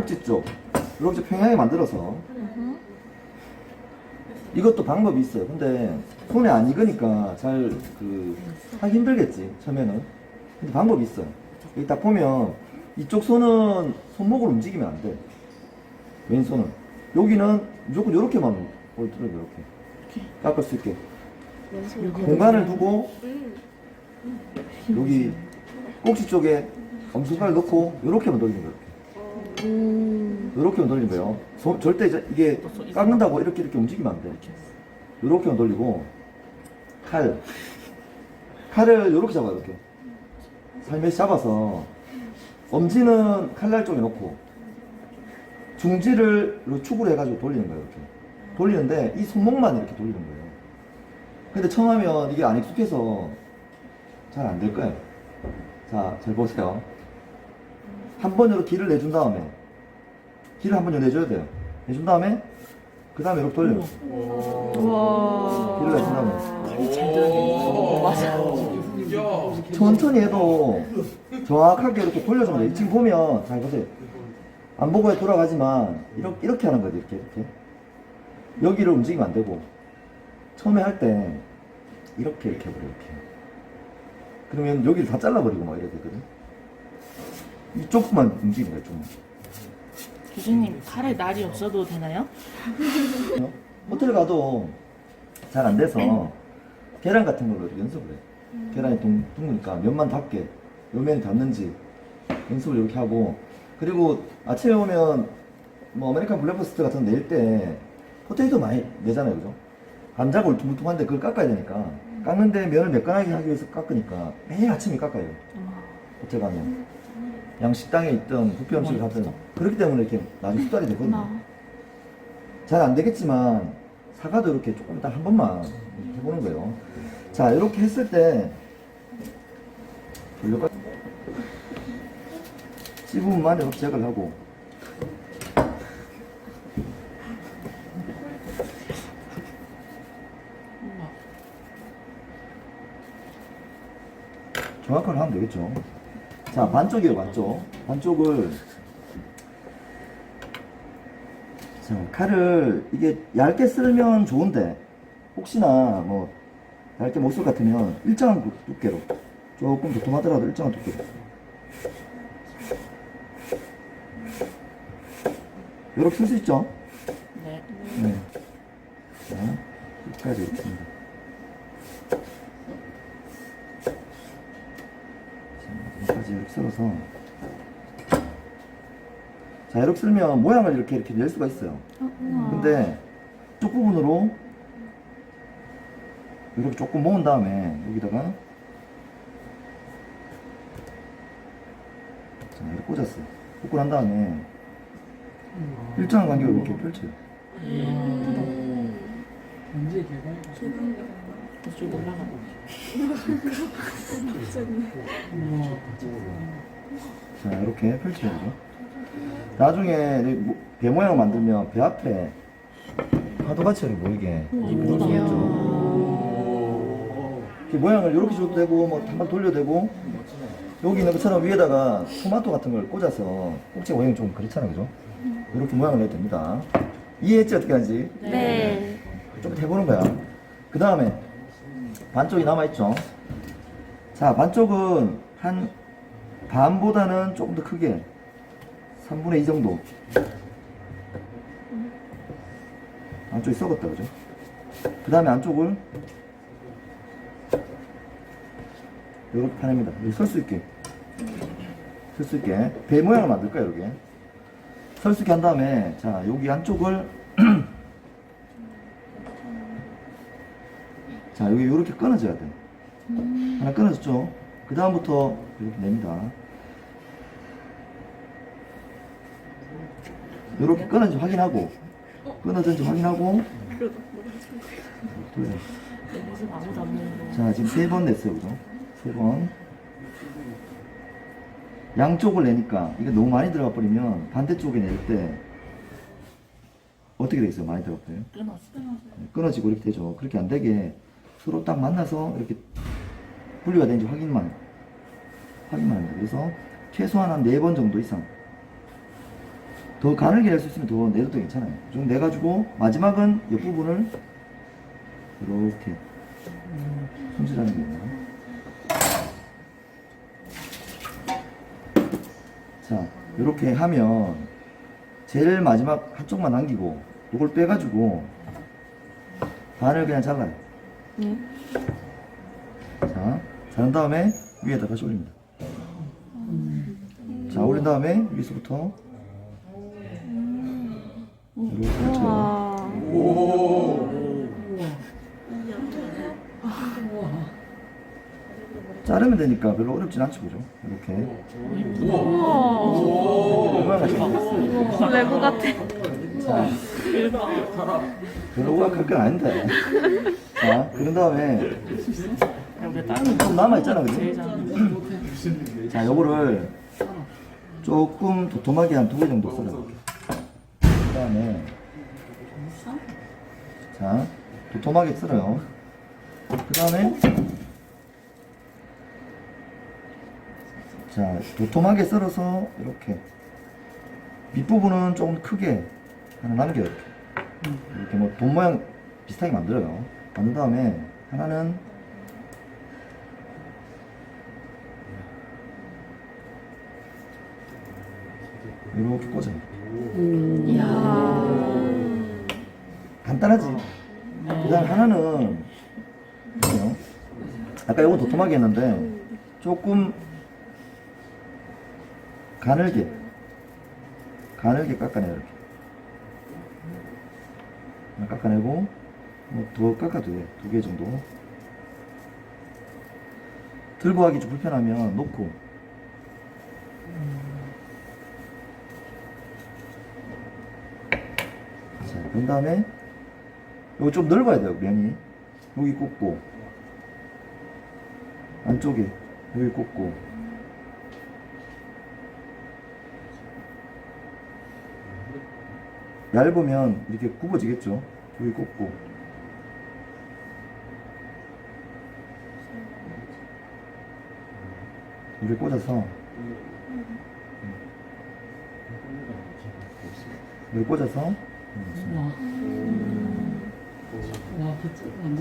꼭지 쪽 이렇게 평양에 만들어서 이것도 방법이 있어요. 근데 손에 안 익으니까 잘 그 하기 힘들겠지 처음에는. 근데 방법이 있어요. 여기 딱 보면 이쪽 손은 손목을 움직이면 안 돼. 왼손은 여기는 무조건 이렇게만 올들어 이렇게 깎을 수 있게 공간을 두고 여기 꼭지 쪽에 엄지발을 넣고 이렇게만 돌리는 거예요. 이렇게만 돌리는 거예요. 소- 절대 이제 이게 깎는다고 이렇게 이렇게 움직이면 안 돼. 이렇게만 돌리고 칼 칼을 이렇게 잡아요. 이렇게 살며시 잡아서 엄지는 칼날 쪽에 놓고 중지를 요 축으로 해가지고 돌리는 거예요. 이렇게 돌리는데 이 손목만 이렇게 돌리는 거예요. 근데 처음 하면 이게 안 익숙해서 잘 안 될 거예요. 자, 잘 보세요. 한 번으로 길을 내준 다음에 길을 한 번 내줘야 돼요. 내준 다음에 그 다음에 이렇게 돌려요. 길을 내준 다음에. 천천히 해도 정확하게 이렇게 돌려주면 돼요. 지금 보면 잘 보세요. 안 보고 돌아가지만 이렇게, 이렇게 하는 거죠. 이렇게 이렇게 여기를 움직이면 안 되고 처음에 할 때 이렇게 이렇게 해버려 이렇게. 그러면 여기를 다 잘라버리고 막 이래야 되거든. 이쪽만 움직이는 거야 좀. 교수님 칼에 날이 없어도 되나요? 호텔 가도 잘 안 돼서 계란 같은 걸로 이렇게 연습을 해. 계란이 둥, 둥그니까 면만 닿게 요 면이 닿는지 연습을 이렇게 하고 그리고 아침에 오면 뭐 아메리칸 블랙버스트 같은 거 낼 때 포테이토 많이 내잖아요 그죠? 감자가 울퉁불퉁한데 그걸 깎아야 되니까 깎는데 면을 매끈하게 하기 위해서 깎으니까 매일 아침에 깎아요 호텔 가면 양식당에 있든 뷔페 음식을 하든 그렇기 때문에 이렇게 나중에 숙달이 되거든요. 잘 안 되겠지만 사과도 이렇게 조금 이따 한 번만 해보는 거예요. 자, 이렇게 했을 때 돌려가 씹으면 이렇게 제거를 하고. 정확하게 하면 되겠죠. 자, 반쪽이에요, 반쪽. 반쪽을 자, 칼을 이게 얇게 쓸면 좋은데 혹시나 뭐 얇게 못 쓸 것 같으면 일정한 두- 두께로 조금 도톰하더라도 일정한 두께로 이렇게 쓸 수 있죠? 네. 네. 자, 끝까지 이렇게 합니다. 자, 여기까지 이렇게 썰어서 자, 이렇게 쓸면 모양을 이렇게 이렇게 낼 수가 있어요. 근데 쪽 부분으로 이렇게 조금 모은 다음에 여기다가 자, 이렇게 꽂았어요. 꽂고 난 다음에 일정한 간격으로 이렇게 펼쳐요. 언제 개발? 이쪽 올라가. 자, 이렇게 펼쳐야죠. 나중에 이배 모양을 만들면 배 앞에 파도같이 이렇게 보이게 수 있죠. 이렇게 모양을 이렇게 줘도 되고, 뭐, 한번 돌려도 되고, 여기 있는 것처럼 위에다가 토마토 같은 걸 꽂아서 꼭지 모양이 좀 그렇잖아요, 그죠? 이렇게 모양을 내도 됩니다. 이해했지, 어떻게 하는지? 네. 좀 해보는 거야. 그 다음에 반쪽이 남아있죠. 자, 반쪽은 한 반보다는 조금 더 크게 3분의 2 정도. 안쪽이 썩었다, 그죠? 그 다음에 안쪽을 이렇게 파냅니다. 여기 설 수 있게. 설 수 있게. 배 모양을 만들 거야, 이렇게. 설 수 있게 한 다음에, 자, 여기 안쪽을 자, 여기 이렇게 끊어져야 돼. 하나 끊어졌죠? 그 다음부터 이렇게 냅니다. 이렇게 끊어진지 확인하고, 확인하고, 돌려. 아무도 안 보는데. 자, 지금 세 번 냈어요, 그죠? 세 번. 양쪽을 내니까, 이게 너무 많이 들어가 버리면 반대쪽에 낼 때, 어떻게 되겠어요? 많이 들어가 버려요? 끊었어. 끊어지고 이렇게 되죠. 그렇게 안 되게 서로 딱 만나서 이렇게 분리가 되는지 확인만, 확인만 합니다. 그래서 최소한 한 네 번 정도 이상 더 가늘게 낼수 있으면 더 내도 괜찮아요. 좀 내가지고 마지막은 옆부분을 이렇게 손질하는 게 있나요? 자, 이렇게 하면 제일 마지막 한쪽만 남기고 이걸 빼가지고 반을 그냥 잘라요. 네. 자, 자른 다음에 위에다 다시 올립니다. 자, 올린 다음에 위에서부터 이렇게 쳐요. 와. 자르면 되니까 별로 어렵진 않죠, 그죠? 이렇게. 우와. 레고 같아. 별로 오락할 건 아닌데. 자, 그런 다음에 좀 남아 있잖아, 제일 그죠? 잘. 자, 요거를 조금 도톰하게 한 두 개 정도. 그 다음에, 자, 도톰하게 썰어요. 그 다음에, 자, 도톰하게 썰어서 이렇게 밑부분은 조금 크게 하나 남겨요. 이렇게, 이렇게 뭐 돈 모양 비슷하게 만들어요. 만든 다음에 하나는 이렇게 꽂아요. 간단하지. 그다음 하나는 뭐요? 아까 이거 도톰하게 했는데 조금 가늘게 가늘게 깎아내요 이렇게. 깎아내고 뭐더 깎아도 돼. 두 개 정도. 들고 하기 좀 불편하면 놓고 그런 다음에 이거 좀 넓어야 돼요, 면이. 여기 꽂고. 안쪽에 여기 꽂고. 얇으면 이렇게 굽어지겠죠. 여기 꽂고. 이렇게 꽂아서. 여기 꽂아서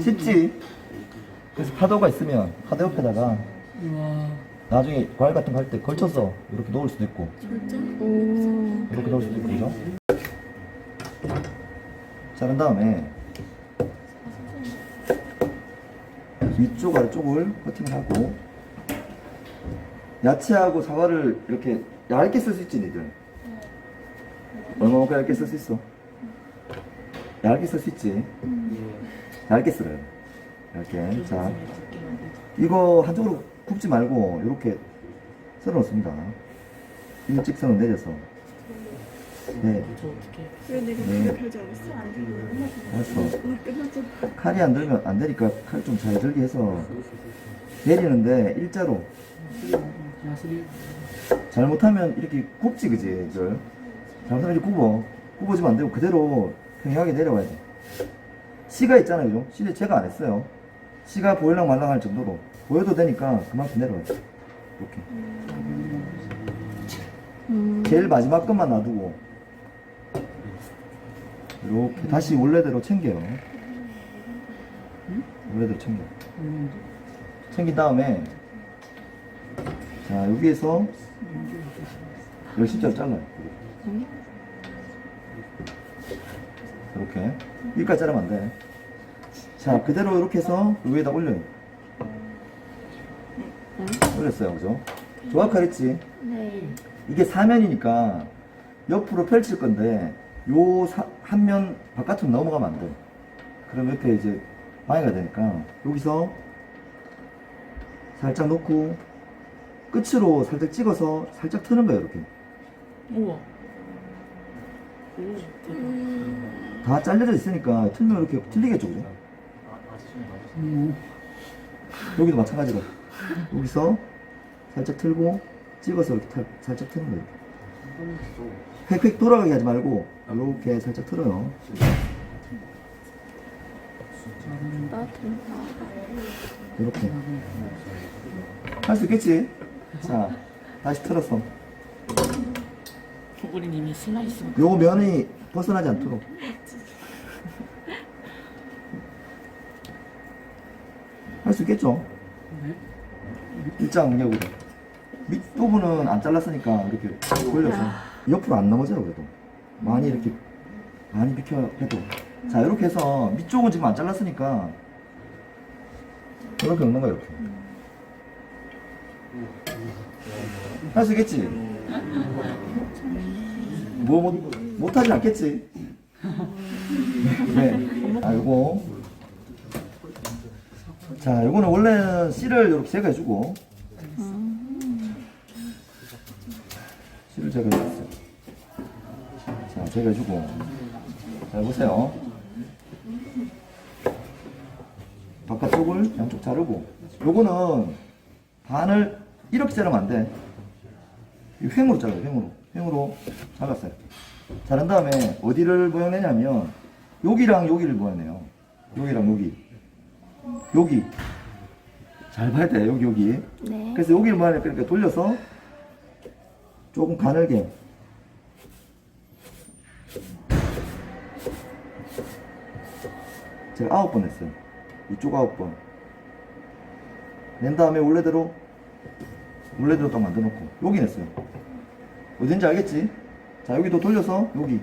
쉽지. 그래서 파도가 있으면 파도 옆에다가 나중에 과일 같은 거 할 때 걸쳐서 이렇게 놓을 수도 있고 이렇게 놓을 수도 있고 그죠? 자른 다음에 위쪽 아래쪽을 커팅을 하고 야채하고 사과를 이렇게 얇게 쓸 수 있지 니들 얼마만큼 얇게 쓸 수 있어? 얇게 쓸 수 있지. 얇게 쓸어요. 얇게. 자 이거 한쪽으로 굽지 말고 이렇게 썰어 놓습니다. 일직선을 내려서. 네? 왜 내가 네. 않았어? 알았어. 오늘 끝났잖아. 칼이 안 들면 안 되니까 칼 좀 잘 들게 해서 내리는데 일자로. 잘못하면 이렇게 굽지 그지? 이걸? 잘못하면 이렇게 굽어. 굽어지면 안 되고 그대로 평행하게 내려와야 돼. 씨가 있잖아요 그죠 씨를 제가 안 했어요. 씨가 보일랑 말랑 할 정도로 보여도 되니까 그만큼 내려와야 돼. 이렇게. 제일 마지막 것만 놔두고. 이렇게 다시 원래대로 챙겨요. 원래대로 챙겨. 챙긴 다음에 자 여기에서 열심자로 잘라요 이렇게 여기까지 자르면 안돼 자 그대로 이렇게 해서 위에다 올려요 올렸어요 그죠 조각하랬지 네. 이게 사면이니까 옆으로 펼칠 건데 요 한 면 바깥으로 넘어가면 안 돼. 그럼 이렇게 이제 방해가 되니까 여기서 살짝 놓고 끝으로 살짝 찍어서 살짝 트는 거예요 이렇게. 우와. 오, 대박. 다 잘려져 있으니까 틀면 이렇게 틀리겠죠 그죠? 여기도 마찬가지로 여기서 살짝 틀고 찍어서 이렇게 탈- 살짝 트는 거예요 획획 돌아가게 하지 말고 이렇게 살짝 틀어요 이렇게 할 수 있겠지? 자 다시 틀었어 우린 이미 슬라이스. 요 면이 벗어나지 않도록. 수 있겠죠? 일장 간격으로. 밑부분은 안 잘랐으니까 이렇게 돌려서 옆으로 안 넘어져요 그래도 많이 이렇게 많이 비켜 해도 자 이렇게 해서 밑쪽은 지금 안 잘랐으니까 이렇게 넣는 거야 이렇게 할 수 있겠지? 뭐 못, 못하진 않겠지? 네. 아 요거 자 요거는 원래는 씨를 이렇게 제거해 주고. 씨를 제거해줬어요. 자 제거해 주고. 자 보세요. 바깥쪽을 양쪽 자르고. 요거는 반을 이렇게 자르면 안돼. 횡으로 잘라요 횡으로. 횡으로 잘랐어요. 자른 다음에 어디를 모양내냐면 여기랑 여기를 모양내요. 여기랑 여기 여기. 잘 봐야 돼 여기 여기. 네. 그래서 여기를 모양내 그러니까 돌려서 조금 가늘게. 제가 아홉 번 했어요. 이쪽 아홉 번낸 다음에 원래대로 원래대로 딱 만들어 놓고. 여기 냈어요. 어딘지 알겠지? 자 여기도 돌려서 여기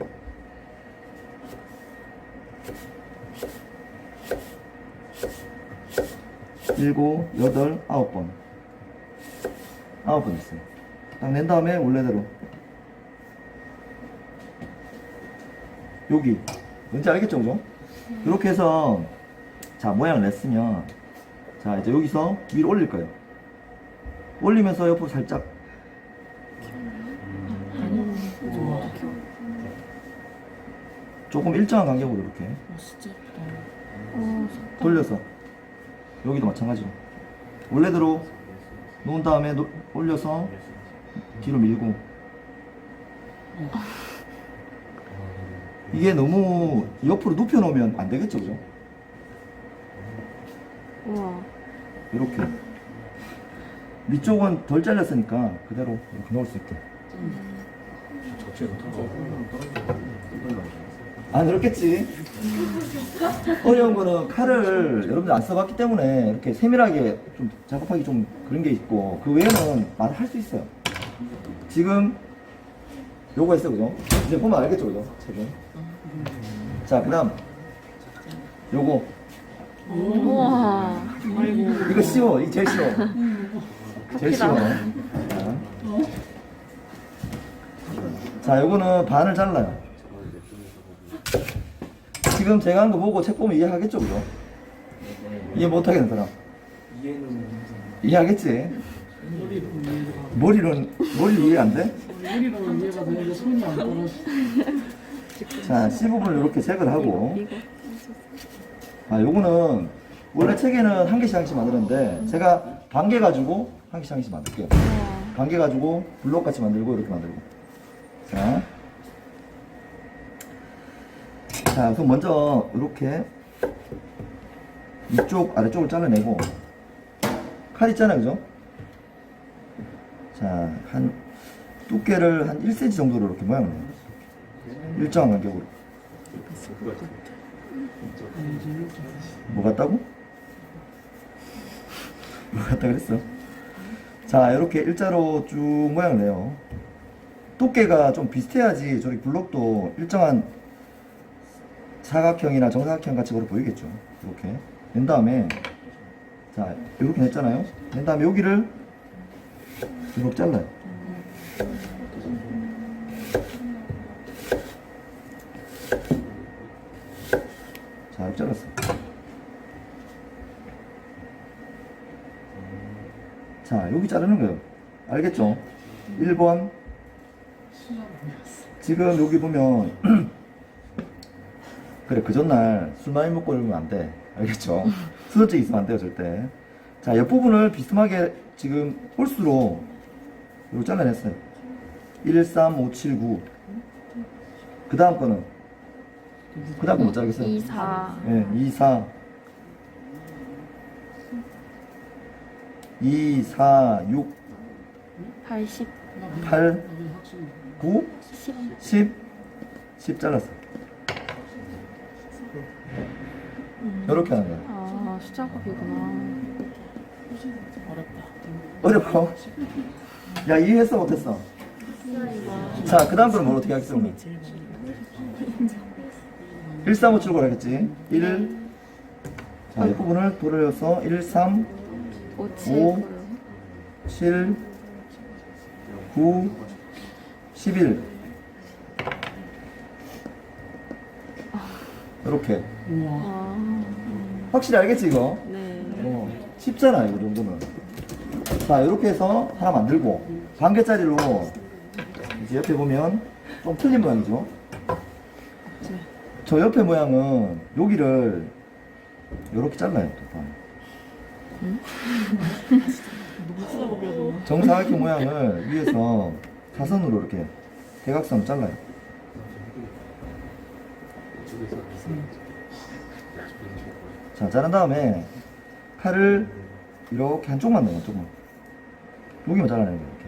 일곱, 여덟, 아홉 번. 아홉 번 했어요. 딱 낸 다음에 원래대로. 여기. 뭔지 알겠죠 그죠? 이렇게 해서 자 모양을 냈으면 자 이제 여기서 위로 올릴 거예요. 올리면서 옆으로 살짝. 조금 일정한 간격으로 이렇게. 어. 어, 돌려서 여기도 마찬가지로. 원래대로 놓은 다음에 노- 올려서 뒤로 밀고. 이게 너무 옆으로 눕혀 놓으면 안 되겠죠 그죠? 우와. 이렇게. 위쪽은 덜 잘렸으니까 그대로 이렇게 넣을 수 있게 안 어렵겠지 어려운 거는 칼을 여러분들 안 써봤기 때문에 이렇게 세밀하게 좀 작업하기 좀 그런 게 있고 그 외에는 많이 할수 있어요 지금 요거 했어 그죠? 이제 보면 알겠죠 그죠? 책은 자 그 다음 요거 우와. 이거 쉬워. 이게 제일 쉬워. 제일 쉬워. 자. 자, 요거는 반을 잘라요. 지금 제가 한 거 보고 책 보면 이해하겠죠, 그죠? 이해 못하겠는 사람. 이해하겠지? 머리는, 머리는 이해 안 돼? 우리는 이해가 되는데 손이 안 따라서 자, C 부분을 이렇게 색을 하고. 아, 요거는 원래 책에는 한 개씩 한 개씩 만드는데 제가 반 개 가지고 한 개씩 한 개씩 만들게요. 반 개 가지고 블록 같이 만들고 이렇게 만들고. 자. 자, 그럼 먼저 이렇게 이쪽 아래쪽을 잘라내고 칼 있잖아요, 그죠? 자, 한 두께를 한 1cm 정도로 이렇게 모양을 내요. 일정한 간격으로. 뭐 같다고? 뭐 같다 그랬어? 자, 이렇게 일자로 쭉 모양을 내요. 두께가 좀 비슷해야지 저기 블록도 일정한 사각형이나 정사각형 같이 그렇게 보이겠죠. 이렇게. 낸 다음에, 자, 이렇게 냈잖아요. 낸 다음에 여기를 이렇게 잘라요. 자, 이렇게 잘랐어. 자, 여기 자르는 거예요. 알겠죠? 1번. 지금 여기 보면, 그래, 그 전날 술 많이 먹고 이러면 안 돼. 알겠죠? 수저증 있으면 안 돼요, 절대. 자, 옆부분을 비스듬하게 지금 홀수로 이거 잘라냈어요. 1, 3, 5, 7, 9. 그 다음 거는? 그 다음 거못 자르겠어요? 2, 4. 예, 2, 4. 2, 4, 6, 80. 8, 이게 확실히 9, 10, 10 잘랐어. 이렇게 하는 거야. 아, 수작업이구나. 어렵다. 어려워. 야, 이해했어, 못했어? 자, 그 다음 거는 뭘 어떻게 하겠어? 1, 3, 5 출고를 하겠지. 1, 자, 이 부분을 돌려서 1, 3, 5, 7, 오. 7, 9, 11. 이렇게. 우와. 아, 확실히 알겠지, 이거? 네. 어, 쉽잖아, 이거 정도는. 자, 이렇게 해서 하나 만들고, 반 개짜리로, 이제 옆에 보면 좀 틀린 모양이죠? 저 옆에 모양은 여기를 이렇게 잘라요. 정사각형 모양을 위에서 사선으로 이렇게 대각선 잘라요. 자, 자른 다음에 칼을 이렇게 한쪽만 넣어요, 조금. 여기만 잘라내는 거예요, 이렇게.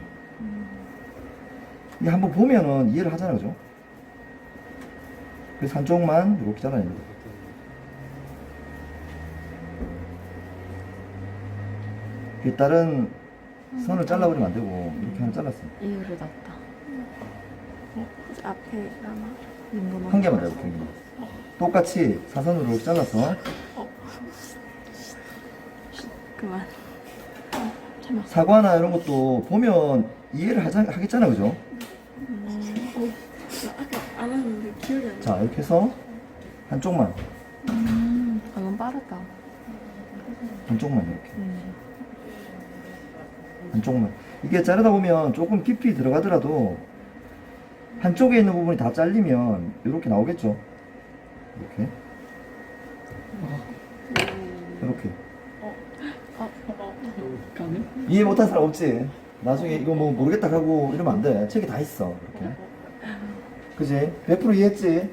이게 한번 보면은 이해를 하잖아요, 그죠? 그래서 한쪽만 이렇게 잘라내는 거예요. 이게 다른 선을 잘라버리면 안 되고, 이렇게 하나 잘랐어요. 이유를 났다. 어, 이제 앞에 하나 거한 개만 더 이렇게. 똑같이 사선으로 이렇게 잘라서 그만. 참아. 사과나 이런 것도 보면 이해를 하자, 하겠잖아, 그죠? 안 하는데 기억이 안 나. 자, 이렇게 해서 한쪽만, 음, 아, 이건 빠르다. 한쪽만 이렇게. 음. 한쪽만. 이게 자르다 보면 조금 깊이 들어가더라도 한쪽에 있는 부분이 다 잘리면 이렇게 나오겠죠? 이렇게. 이렇게. 가네? 이해 못한 사람 없지? 나중에 이거 뭐 모르겠다 하고 이러면 안 돼. 책에 다 있어. 이렇게. 그지? 100% 이해했지?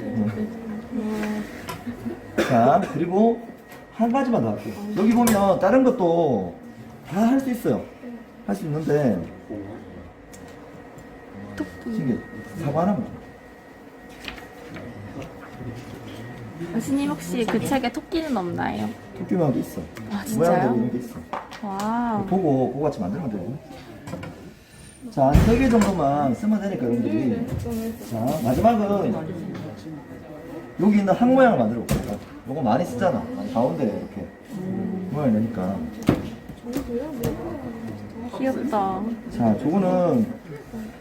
응. 자, 그리고 한 가지만 더 할게요. 여기 보면 다른 것도 다 할 수 있어요. 할 수 있는데, 신기해. 사과 하나만. 줘. 교수님 혹시 그 책에 토끼는 없나요? 토끼모양도 있어. 아, 모양대로 진짜요? 이런 게 있어. 와. 보고, 그거 같이 만들면 돼요. 자, 한세개 정도만 쓰면 되니까, 여러분들이. 자, 마지막은 여기 있는 항 모양을 만들어 볼게요. 요거 많이 쓰잖아. 가운데 이렇게 모양을 내니까. 귀엽다. 자, 저거는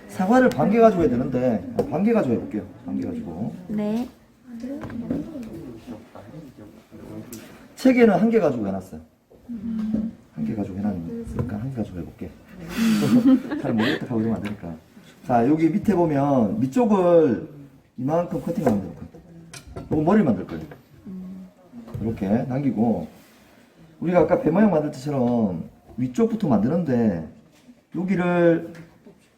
사과를 반개 가지고 해야 되는데, 아, 반개 가지고 해볼게요. 반개 가지고. 네. 책에는 한 개 가지고 해놨어요. 한 개 가지고 해놨으니까 한 개 가지고 해볼게. 잘 모르겠다 하고 이러면 안 되니까. 자, 여기 밑에 보면 밑쪽을 이만큼 커팅하면 돼요. 요거 머리를 만들 거예요. 이렇게 남기고 우리가 아까 배 모양 만들 때처럼 위쪽부터 만드는데 여기를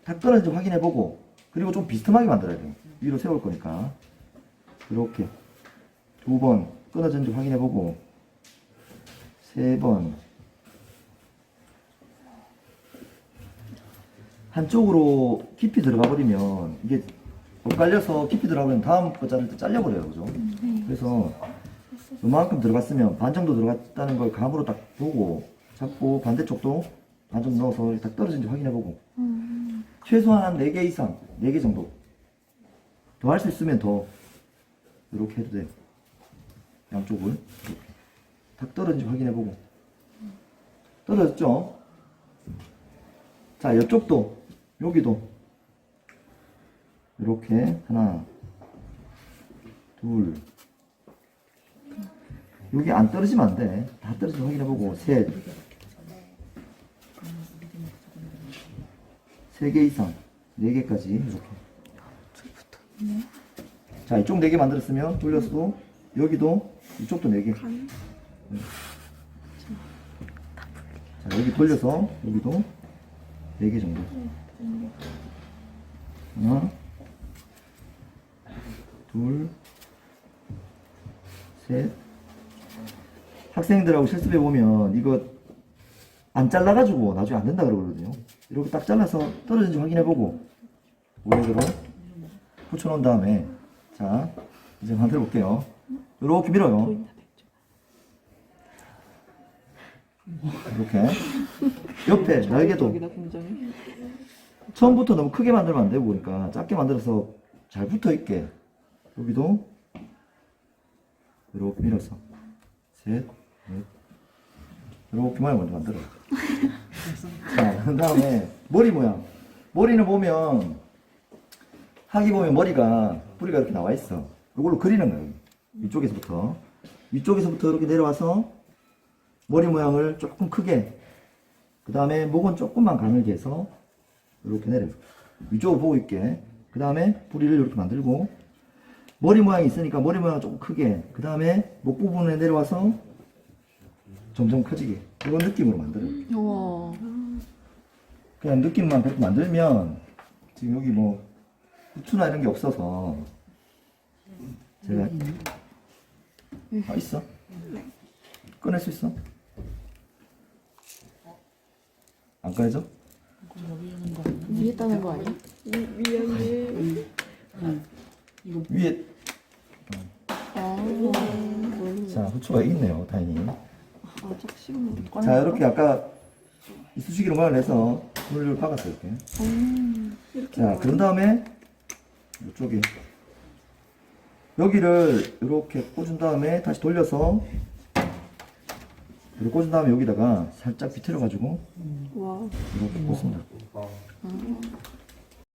다 끊어진지 확인해 보고 그리고 좀 비스듬하게 만들어야 돼요. 위로 세울 거니까 이렇게 두 번 끊어진지 확인해 보고 세 번 한쪽으로 깊이 들어가 버리면 이게 엇갈려서 깊이 들어가 버리면 다음 거 자를 때 잘려 버려요 그죠? 그래서 요만큼 들어갔으면 반 정도 들어갔다는 걸 감으로 딱 보고 잡고 반대쪽도 반 정도 넣어서 딱 떨어진지 확인해 보고. 최소한 한 4개 이상 4개 정도 더 할 수 있으면 더 이렇게 해도 돼요. 양쪽을 이렇게 딱 떨어진지 확인해 보고. 떨어졌죠? 자 이쪽도 여기도 이렇게 하나 둘 여기 안 떨어지면 안 돼. 다 떨어지면 확인해보고 셋. 세 개 이상. 네 개까지 이렇게. 자 이쪽 네 개 만들었으면 돌려서 여기도 이쪽도 네 개. 네. 자 여기 돌려서 여기도 네개 정도. 하나, 둘, 셋. 학생들하고 실습해 보면 이거 안 잘라가지고 나중에 안 된다 그러거든요. 이렇게 딱 잘라서 떨어진지 확인해 보고 우회대로 붙여놓은 다음에 자 이제 만들어 볼게요. 이렇게 밀어요. 이렇게 옆에 날개도 여기다 굉장히. 처음부터 너무 크게 만들면 안 되고 그러니까 작게 만들어서 잘 붙어 있게 여기도 이렇게 밀어서 셋, 넷 이렇게 모양 먼저 만들어. 자, 그 다음에 머리 모양. 머리는 보면 하기 보면 머리가 뿌리가 이렇게 나와 있어. 이걸로 그리는 거예요. 이쪽에서부터 이쪽에서부터 이렇게 내려와서 머리 모양을 조금 크게. 그 다음에 목은 조금만 가늘게 해서 이렇게 내려. 위쪽으로 보고 있게. 그 다음에 뿌리를 이렇게 만들고, 머리 모양이 있으니까 머리 모양을 조금 크게. 그 다음에 목 부분에 내려와서 점점 커지게. 이런 느낌으로 만들어요. 우와. 그냥 느낌만 그렇게 만들면, 지금 여기 뭐, 후추나 이런 게 없어서, 제가, 아, 있어? 꺼낼 수 있어? 안거 아니야? 위에 따는 거 아니야? 위에, 아. 자, 후추가 있네요, 다행히. 아, 짝 씹네. 자 이렇게 아까 이 수시기로 모양내서 물을 박았어요 이렇게 음. 이렇게. 자 그런 다음에 이쪽에 여기를 이렇게 꽂은 다음에 다시 돌려서 이렇게 꽂은 다음에 여기다가 살짝 비틀어 가지고 와. 이렇게 꽂습니다